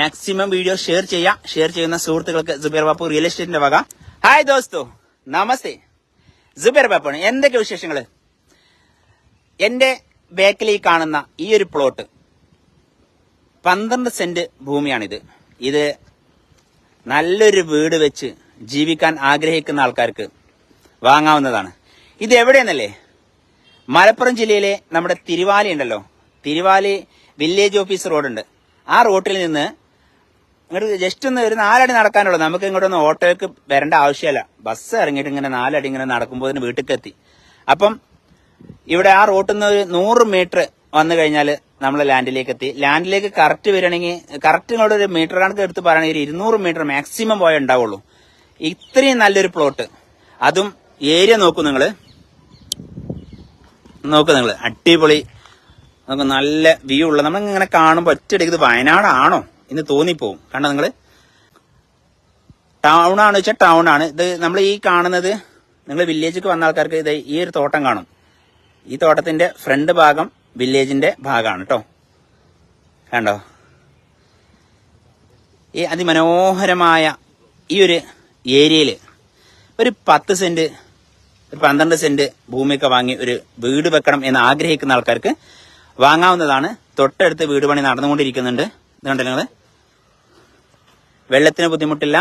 Maximum video share ചെയ്യാം. Share ചെയ്യുന്ന സുഹൃത്തുക്കൾക്ക് ജുബേർ ബാപ്പു റിയൽ എസ്റ്റേറ്റിന്റെ വക. ഹായ് ദോസ്തോ. നമസ്തേ. ജുബേർ ബാപ്പാണ്. എന്തൊക്കെ വിശേഷങ്ങൾ എന്റെ ബാക്കിൽ ഈ കാണുന്ന ഈ ഒരു പ്ലോട്ട് പന്ത്രണ്ട് സെന്റ് ഭൂമിയാണിത്. ഇത് നല്ലൊരു വീട് വെച്ച് ജീവിക്കാൻ ആഗ്രഹിക്കുന്ന ആൾക്കാർക്ക് വാങ്ങാവുന്നതാണ്. ഇത് എവിടെയെന്നല്ലേ? മലപ്പുറം ജില്ലയിലെ നമ്മുടെ തിരുവാലി ഉണ്ടല്ലോ. തിരുവാലി വില്ലേജ് ഓഫീസ് റോഡുണ്ട് ആ റോട്ടിൽ നിന്ന് ഇങ്ങോട്ട് ജസ്റ്റ് ഒന്ന് ഒരു നാലടി നടക്കാനുള്ളൂ. നമുക്ക് ഇങ്ങോട്ടൊന്ന് ഓട്ടോയ്ക്ക് വരേണ്ട ആവശ്യമില്ല. ബസ് ഇറങ്ങിയിട്ട് ഇങ്ങനെ നാലടി ഇങ്ങനെ നടക്കുമ്പോൾ വീട്ടിലേക്ക് എത്തി അപ്പം ഇവിടെ ആ റോട്ടിൽ നിന്ന് ഒരു നൂറ് മീറ്റർ വന്നു കഴിഞ്ഞാൽ നമ്മൾ ലാൻഡിലേക്ക് എത്തി ലാൻഡിലേക്ക് കറക്റ്റ് വരികയാണെങ്കിൽ കറക്റ്റ് ഇങ്ങോട്ട് ഒരു മീറ്റർ കണക്ക് എടുത്ത് പറയുകയാണെങ്കിൽ ഒരു ഇരുന്നൂറ് മീറ്റർ മാക്സിമം പോയേ ഉണ്ടാവുള്ളൂ. ഇത്രയും നല്ലൊരു പ്ലോട്ട് അതും ഏരിയ നോക്കൂ നിങ്ങൾ നോക്കൂ നിങ്ങൾ അടിപൊളി. നമുക്ക് നല്ല വ്യൂ ഉള്ള. നമ്മൾ ഇങ്ങനെ കാണുമ്പോൾ ഒറ്റയടിക്ക് വയനാടാണോ? എന്ന് തോന്നിപ്പോവും. കണ്ട നിങ്ങൾ ടൗൺ ആണ് വെച്ചാൽ ടൗൺ ആണ്. ഇത് നമ്മൾ ഈ കാണുന്നത് നിങ്ങൾ വില്ലേജിലേക്ക് വന്ന ആൾക്കാർക്ക് ഇത് ഈ ഒരു തോട്ടം കാണും. ഈ തോട്ടത്തിന്റെ ഫ്രണ്ട് ഭാഗം വില്ലേജിന്റെ ഭാഗമാണ് കേട്ടോ കണ്ടോ? ഈ അതിമനോഹരമായ ഈ ഒരു ഏരിയയിൽ ഒരു പത്ത് സെന്റ് ഒരു പന്ത്രണ്ട് സെന്റ് ഭൂമിയൊക്കെ വാങ്ങി ഒരു വീട് വെക്കണം എന്ന് ആഗ്രഹിക്കുന്ന ആൾക്കാർക്ക് വാങ്ങാവുന്നതാണ്. തൊട്ടടുത്ത് വീട് പണി നടന്നുകൊണ്ടിരിക്കുന്നുണ്ട്. ഇതുകൊണ്ട് നിങ്ങൾ? വെള്ളത്തിന് ബുദ്ധിമുട്ടില്ല.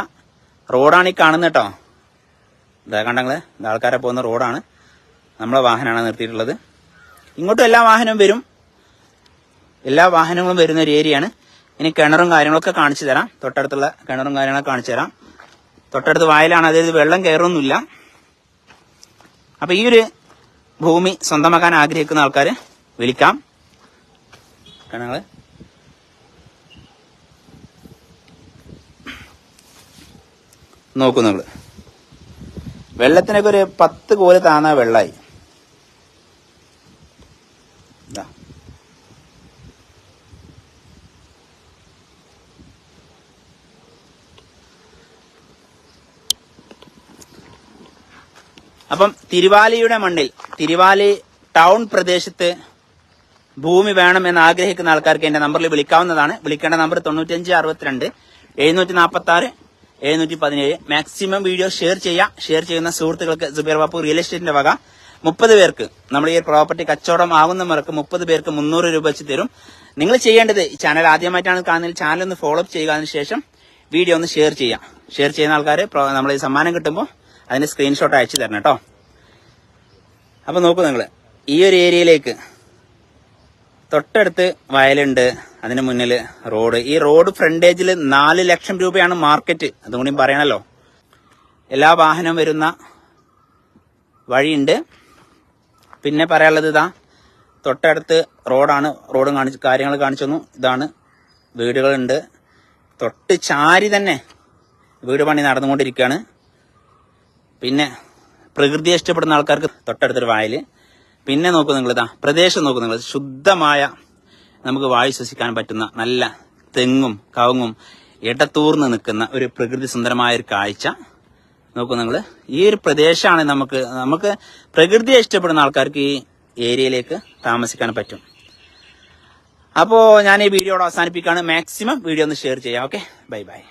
റോഡാണ് ഈ കാണുന്നത് കേട്ടോ. ഇതാ കണ്ടങ്ങൾ ആൾക്കാരെ പോകുന്ന റോഡാണ്. നമ്മളെ വാഹനമാണ് നിർത്തിയിട്ടുള്ളത്. ഇങ്ങോട്ടും എല്ലാ വാഹനവും വരും. എല്ലാ വാഹനങ്ങളും വരുന്ന ഒരു ഏരിയയാണ്. ഇനി കിണറും കാര്യങ്ങളൊക്കെ കാണിച്ചു തരാം. തൊട്ടടുത്തുള്ള കിണറും കാര്യങ്ങളൊക്കെ കാണിച്ചു തരാം. തൊട്ടടുത്ത് വയലാണ് അതായത് വെള്ളം കയറൊന്നുമില്ല അപ്പൊ ഈ ഒരു ഭൂമി സ്വന്തമാക്കാൻ ആഗ്രഹിക്കുന്ന ആൾക്കാർ വിളിക്കാം. കിണങ്ങൾ നോക്കൂ നിങ്ങൾ വെള്ളത്തിനൊക്കെ ഒരു പത്ത് കോൽ താന്ന വെള്ളമായി അപ്പം തിരുവാലിയുടെ മണ്ണിൽ തിരുവാലി ടൗൺ പ്രദേശത്ത് ഭൂമി വേണം എന്ന് ആഗ്രഹിക്കുന്ന ആൾക്കാർക്ക് എന്റെ നമ്പറിൽ വിളിക്കാവുന്നതാണ്. വിളിക്കേണ്ട നമ്പർ തൊണ്ണൂറ്റഞ്ച് അറുപത്തിരണ്ട് എഴുന്നൂറ്റി നാൽപ്പത്തി ആറ് എഴുന്നൂറ്റി പതിനേഴ് മാക്സിമം വീഡിയോ ഷെയർ ചെയ്യാം. ഷെയർ ചെയ്യുന്ന സുഹൃത്തുക്കൾക്ക് ജുബേർ ബാപ്പു റിയൽ എസ്റ്റേറ്റിന്റെ വക മുപ്പത് പേർക്ക്. നമ്മൾ ഈ പ്രോപ്പർട്ടി കച്ചവടം ആകുന്നവർക്ക് മുപ്പത് പേർക്ക് മുന്നൂറ് രൂപ വെച്ച് തരും. നിങ്ങൾ ചെയ്യേണ്ടത് ഈ ചാനൽ ആദ്യമായിട്ടാണ് കാണുന്നത്. ചാനൽ ഒന്ന് ഫോളോ അപ്പ് ചെയ്യുക അതിനുശേഷം വീഡിയോ ഒന്ന് ഷെയർ ചെയ്യാം. ഷെയർ ചെയ്യുന്ന ആൾക്കാർ നമ്മൾ ഈ സമ്മാനം കിട്ടുമ്പോൾ അതിന്റെ സ്ക്രീൻഷോട്ട് അയച്ചു തരണം കേട്ടോ. അപ്പൊ നോക്കൂ നിങ്ങൾ ഈ ഒരു ഏരിയയിലേക്ക് തൊട്ടടുത്ത് വയലുണ്ട്. അതിന് മുന്നിൽ റോഡ്. ഈ റോഡ് ഫ്രണ്ടേജിൽ നാല് ലക്ഷം രൂപയാണ് മാർക്കറ്റ്. അതുകൂടി പറയണല്ലോ. എല്ലാ വാഹനവും വരുന്ന വഴിയുണ്ട്. പിന്നെ പറയാനുള്ളത് ഇതാ തൊട്ടടുത്ത് റോഡാണ്. റോഡും കാണിച്ച് കാര്യങ്ങൾ കാണിച്ചു തന്നു. ഇതാണ് വീടുകളുണ്ട്. തൊട്ട് ചാരി തന്നെ വീട് പണി നടന്നുകൊണ്ടിരിക്കുകയാണ്. പിന്നെ പ്രകൃതിയെ ഇഷ്ടപ്പെടുന്ന ആൾക്കാർക്ക് തൊട്ടടുത്തൊരു വായൽ. പിന്നെ നോക്കൂ നിങ്ങൾ ഇതാ പ്രദേശം നോക്കൂ നിങ്ങൾ ശുദ്ധമായ നമുക്ക് വായു ശ്വസിക്കാൻ പറ്റുന്ന നല്ല തെങ്ങും കവുങ്ങും ഇടത്തൂർന്ന് നിൽക്കുന്ന ഒരു പ്രകൃതി സുന്ദരമായ ഒരു കാഴ്ച. നോക്കൂ നിങ്ങൾ ഈ ഒരു പ്രദേശമാണ് നമുക്ക് നമുക്ക് പ്രകൃതിയെ ഇഷ്ടപ്പെടുന്ന ആൾക്കാർക്ക് ഈ ഏരിയയിലേക്ക് താമസിക്കാൻ പറ്റും. അപ്പോൾ ഞാൻ ഈ വീഡിയോ അവസാനിപ്പിക്കുകയാണ്. മാക്സിമം വീഡിയോ ഒന്ന് ഷെയർ ചെയ്യാം ഓക്കെ? Bye bye.